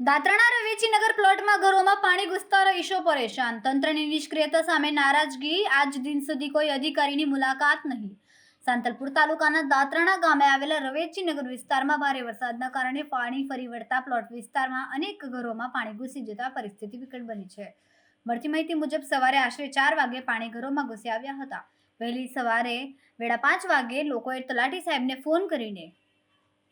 દાત્રાના રવેચીનગર પ્લોટમાં ઘરોમાં પાણી ઘૂસતા રહીશો પરેશાન. તંત્રની નિષ્ક્રિયતા સામે નારાજગી. આજ દિન સુધી કોઈ અધિકારીની મુલાકાત નહીં. સાંતલપુર તાલુકાના દાત્રાણા ગામે આવેલા રવેચીનગર વિસ્તારમાં ભારે વરસાદના કારણે પાણી ફરી વળતા પ્લોટ વિસ્તારમાં અનેક ઘરોમાં પાણી ઘૂસી જતા પરિસ્થિતિ વિકટ બની છે. મળતી માહિતી મુજબ સવારે આશરે ચાર વાગે પાણી ઘરોમાં ઘૂસી આવ્યા હતા. વહેલી સવારે વેળા પાંચ વાગે લોકોએ તલાટી સાહેબને ફોન કરીને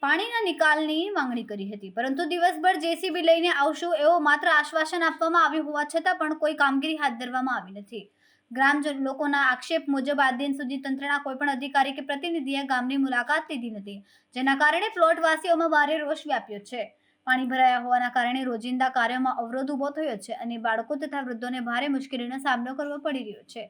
પાણીના નિકાલની માંગણી કરી હતી. પરંતુ દિવસભર જેસીબી લઈને આવશું એવો માત્ર આશ્વાસન આપવામાં આવ્યું હોવા છતાં પણ કોઈ કામગીરી હાથ ધરવામાં આવી નથી. ગ્રામજન લોકોના આક્ષેપ મુજબ આ દિન સુધી તંત્રના કોઈપણ અધિકારી કે પ્રતિનિધિએ ગામની મુલાકાત લીધી નથી, જેના કારણે પ્લોટવાસીઓમાં ભારે રોષ વ્યાપ્યો છે. પાણી ભરાયા હોવાના કારણે રોજિંદા કાર્યોમાં અવરોધ ઊભો થયો છે અને બાળકો તથા વૃદ્ધોને ભારે મુશ્કેલીનો સામનો કરવો પડી રહ્યો છે.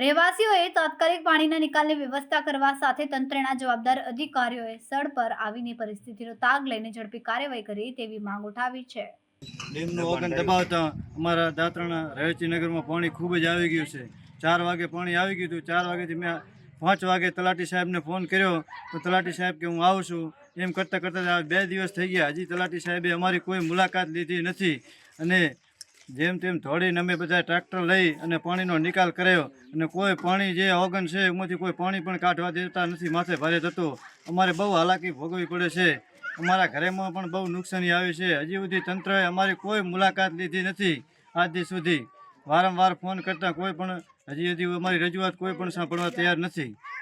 રહેવાસીઓએ તાત્કાલિક પાણીના નિકાલની વ્યવસ્થા કરવા સાથે તંત્રના જવાબદાર અધિકારીઓએ સ્થળ પર આવીને પરિસ્થિતિનો તાગ લઈને ઝડપી કાર્યવાહી કરી તેવી માંગ ઉઠાવી છે. ડેમનું ઓગન દબાવતા અમારા દાત્રાના રહેચી નગરમાં પાણી ખૂબ જ આવી ગયું છે. ચાર વાગે પાણી આવી ગયું હતું. ચાર વાગેથી મેં પાંચ વાગે તલાટી સાહેબને ફોન કર્યો. તો તલાટી સાહેબ કે હું આવું છું. એમ કરતાં કરતાં બે દિવસ થઈ ગયા. હજી તલાટી સાહેબે અમારી કોઈ મુલાકાત લીધી નથી. અને જેમ તેમ ધોડીને અમે બધા ટ્રેક્ટર લઈ અને પાણીનો નિકાલ કર્યો. અને કોઈ પાણી જે ઓગન છે, એમાંથી કોઈ પાણી પણ કાઢવા દેતા નથી, માથે ભારે થતું અમારે બહુ હાલાકી ભોગવવી પડે છે. અમારા ઘરેમાં પણ બહુ નુકસાની આવી છે. હજી સુધી તંત્રએ અમારી કોઈ મુલાકાત લીધી નથી, આજ સુધી. વારંવાર ફોન કરતાં કોઈ પણ, હજી હજી અમારી રજૂઆત કોઈ પણ સાંભળવા તૈયાર નથી.